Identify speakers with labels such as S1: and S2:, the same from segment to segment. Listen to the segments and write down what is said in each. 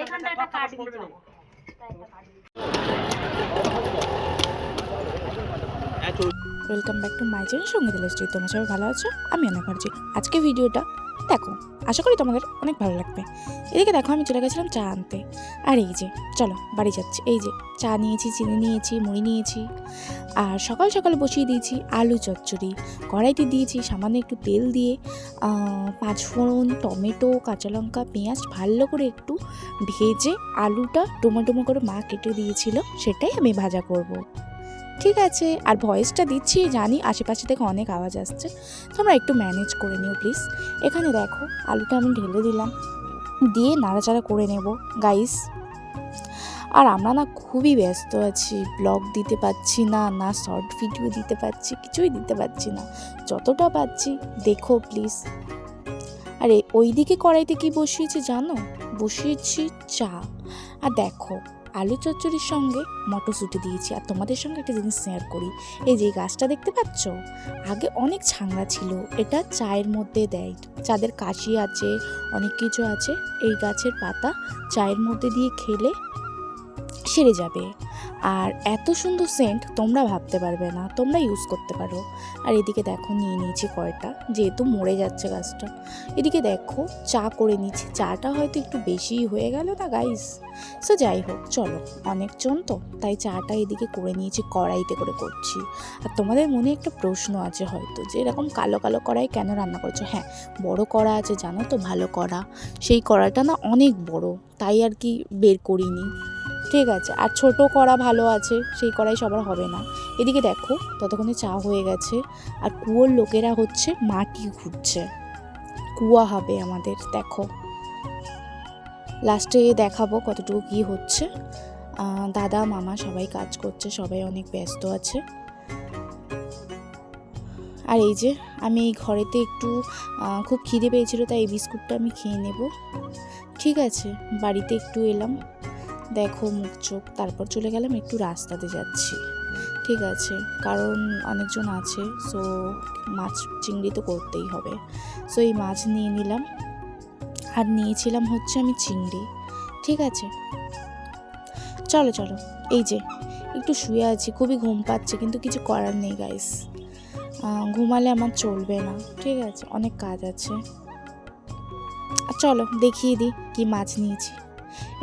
S1: এখানটা একটা কাট দিতে হবে।
S2: Welcome back to my channel সঙ্গে দিলে স্ট্রি তোমরা সবাই ভালো আছো? আমি অনেক ভালো আজকে ভিডিওটা, দেখো, আশা করি তোমাদের অনেক ভালো লাগবে। এদিকে দেখো, আমি চলে গেছিলাম চা আনতে। আর এই যে, চলো, বাড়ি যাচ্ছি। এই যে, চা নিয়েছি, চিনি নিয়েছি, মুড়ি নিয়েছি। আর সকাল সকাল বসিয়ে দিয়েছি আলু চচ্চড়ি। কড়াইতে দিয়েছি সামান্য একটু তেল দিয়ে পাঁচ ফোড়ন, টমেটো, কাঁচা লঙ্কা, পেঁয়াজ, ভালো করে একটু ভেজে আলুটা টমেটোমো করে মা কেটে দিয়েছিল, সেটাই আমি ভাজা করব। ঠিক আছে, আর ভয়েসটা দিচ্ছি, জানি আশেপাশে থেকে অনেক আওয়াজ আসছে। তোমরা একটু ম্যানেজ করে নিও প্লিজ এখানে দেখো, আলুটা আমি ঢেলে দিলাম। দিয়ে নাড়াচাড়া করে নেব গাইস আর আমরা না খুবই ব্যস্ত আছি ব্লগ দিতে পারছি না না শর্ট ভিডিও দিতে পারছি কিছুই দিতে পারছি না। যতটা পাচ্ছি, দেখো প্লিজ আরে, ওইদিকে কড়াইতে কি বসিয়েছি জানো? বসিয়েছি চা। আর দেখো আলু চচ্চড়ির সঙ্গে মটরশুঁটি দিয়েছি। আর তোমাদের সঙ্গে একটা জিনিস শেয়ার করি। এই যে গাছটা দেখতে পাচ্ছ? আগে অনেক ছাংড়া ছিল। এটা চায়ের মধ্যে দেয়। চাঁদের কাশি আছে, অনেক কিছু আছে, এই গাছের পাতা চায়ের মধ্যে দিয়ে খেলে সেরে যাবে। আর এত সুন্দর সেন্ট তোমরা ভাবতে পারবে না, তোমরা ইউজ করতে পারো। আর এদিকে দেখো, নিয়ে নিয়েছি কয়টা, যেহেতু মরে যাচ্ছে গাছটা। এদিকে দেখো, চা করে নিচ্ছি, চাটা হয়তো একটু বেশিই হয়ে গেল না গাইস সো যাই হোক, চলো, অনেকজন তো, তাই চাটা এদিকে করে নিয়েছি, কড়াইতে করে করছি। আর তোমাদের মনে একটা প্রশ্ন আছে হয়তো, যে এরকম কালো কালো কড়াই কেন রান্না করছ? হ্যাঁ বড় কড়া আছে, জানো তো, ভালো কড়া। সেই কড়াটা না অনেক বড়, তাই আর কি বের করিনি। ঠিক আছে, আর ছোট কড়া ভালো আছে, সেই কড়াই সবার হবে না। এদিকে দেখো, ততক্ষণে চা হয়ে গেছে, আর কুয়োর লোকেরা হচ্ছে মাটি খুঁড়ছে কুয়া হবে আমাদের, দেখো। লাস্টে দেখাবো কতটুকু কি হচ্ছে। দাদা, মামা সবাই কাজ করছে, সবাই অনেক ব্যস্ত আছে। আর এই যে, আমি এই ঘরেতে একটু খুব খিদে পেয়েছিল, তাই এই বিস্কুটটা আমি খেয়ে নেব। ঠিক আছে, বাড়িতে একটু এলাম। দেখো মুখ চোখ, তারপর চলে গেলাম একটু রাস্তাতে যাচ্ছি। ঠিক আছে, কারণ অনেকজন আছে সো মাছ চিংড়ি তো করতেই হবে। সো এই মাছ নিয়ে নিলাম। আর নিয়েছিলাম হচ্ছে আমি চিংড়ি। ঠিক আছে? চলো চলো, এই যে, একটু শুয়ে আছি, খুবই ঘুম পাচ্ছে, কিন্তু কিছু করার নেই গাইস ঘুমালে আমার চলবে না। ঠিক আছে, অনেক কাজ আছে। চলো, দেখিয়ে দিই কি মাছ নিয়েছি।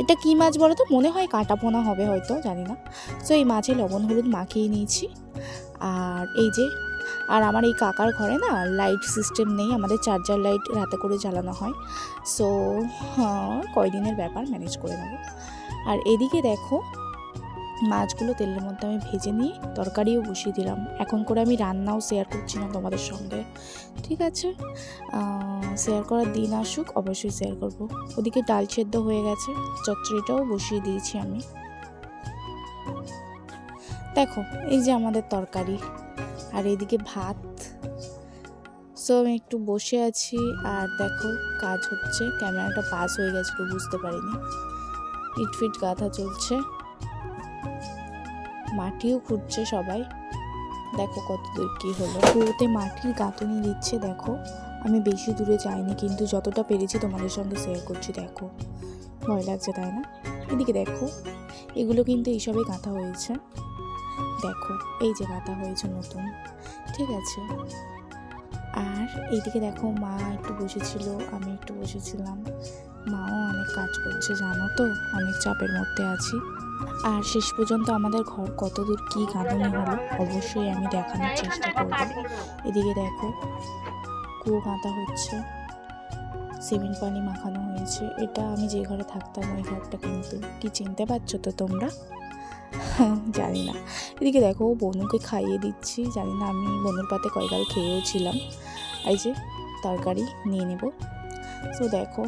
S2: এটা কী মাছ বলো তো মনে হয় কাটা পোনা হবে হয়তো, জানি না। সো এই মাছে লবণ হলুদ মাখিয়ে নিয়েছি। আর এই যে, আর আমার এই কাকার ঘরে না লাইট সিস্টেম নেই, আমাদের চার্জার লাইট রাতে করে জ্বালানো হয়। সো হ্যাঁ কয়দিনের ব্যাপার ম্যানেজ করে নেব। আর এদিকে দেখো মাছগুলো তেলের মধ্যে আমি ভেজে নিয়ে তরকারিও বসিয়ে দিলাম। এখন করে আমি রান্নাও শেয়ার করছি না তোমাদের সঙ্গে। ঠিক আছে? শেয়ার করার দিন আসুক, অবশ্যই শেয়ার করব। ওদিকে ডাল সেদ্ধ হয়ে গেছে, চচ্চড়িটাও বসিয়ে দিয়েছি আমি। দেখো, এই যে আমাদের তরকারি। আর এদিকে ভাত। সো আমি একটু বসে আছি, আর দেখো, কাজ হচ্ছে। ক্যামেরাটা পাস হয়ে গেছিল, বুঝতে পারিনি। ইট ফিট গাঁথা চলছে। মাটিও খুঁড়ছে সবাই। দেখো কত দূর কী হলো। কুয়োতে মাটির গাঁথনি দিচ্ছে, দেখো। আমি বেশি দূরে যাইনি, কিন্তু যতটা পেরেছি তোমাদের সঙ্গে শেয়ার করছি, দেখো। ভয় লাগছে, তাই না? এদিকে দেখো, এগুলো কিন্তু এইসবে গাঁথা হয়েছে। দেখো, এই যে গাঁথা হয়েছে নতুন, ঠিক আছে। আর এইদিকে দেখো, মা একটু বসেছিল, আমি একটু বসেছিলাম। মাও অনেক কাজ করছে, জানো তো? অনেক চাপের মধ্যে আছি। আর শেষ পর্যন্ত আমাদের ঘর কত দূর কী গাঁথনি হলো, অবশ্যই আমি দেখানোর চেষ্টা করব। এদিকে দেখো, কুয়ো গাঁথা হচ্ছে, সিমেন্ট পানি মাখানো হয়েছে। এটা আমি যে ঘরে থাকতাম, ওই ঘরটা কিন্তু। কি চিনতে পারছ তো তোমরা? জানি না। এদিকে দেখো, বনুকে খাইয়ে দিচ্ছি। জানি না, আমি বনুর পাতে কয়গাল খেয়েও ছিলাম। এই যে, তরকারি নিয়ে নেব। তো দেখো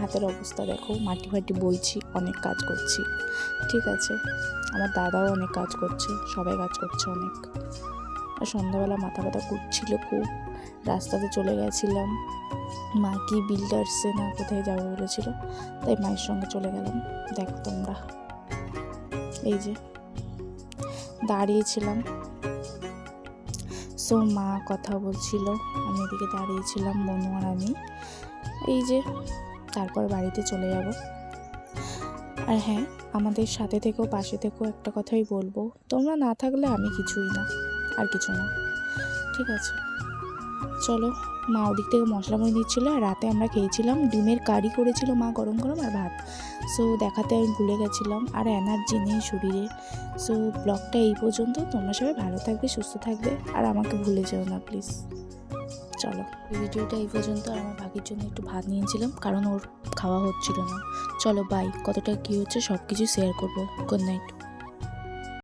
S2: হাতের অবস্থা দেখো, মাটি ফাটি বইছি, অনেক কাজ করছি। ঠিক আছে, আমার দাদাও অনেক কাজ করছে, সবাই কাজ করছে অনেক। আর সন্ধ্যাবেলা মাথা ব্যথা করছিল খুব, রাস্তাতে চলে গেছিলাম। মা কি বিল্ডার্সে না কোথায় যাব বলেছিল, তাই মায়ের সঙ্গে চলে গেলাম। দেখো তোমরা, এই যে দাঁড়িয়েছিলাম। সো মা কথা বলছিল, আমি এদিকে দাঁড়িয়েছিলাম, মনু আর আমি। এই যে তারপর বাড়িতে চলে যাব। আর হ্যাঁ আমাদের সাথে থেকেও পাশে থেকেও একটা কথাই বলব, তোমরা না থাকলে আমি কিছুই না, আর কিছু না। ঠিক আছে। চলো, মা ওদিক থেকে মশলা মনে দিচ্ছিল, আর রাতে আমরা খেয়েছিলাম ডিমের কারি করেছিল মা গরম গরম আর ভাত। সো দেখাতে আমি ভুলে গেছিলাম, আর এনার্জি নেই শরীরে। সো ব্লগটা এই পর্যন্ত। তোমরা সবাই ভালো থাকবে, সুস্থ থাকবে, আর আমাকে ভুলে যেও না প্লিজ চলো। ভিডিওটা এই পর্যন্ত। আর আমার বাকির জন্য একটু ভাত নিয়েছিলাম, কারণ ওর খাওয়া হচ্ছিল না। চলো বাই কতটা কী হচ্ছে সব কিছু শেয়ার করব। Good night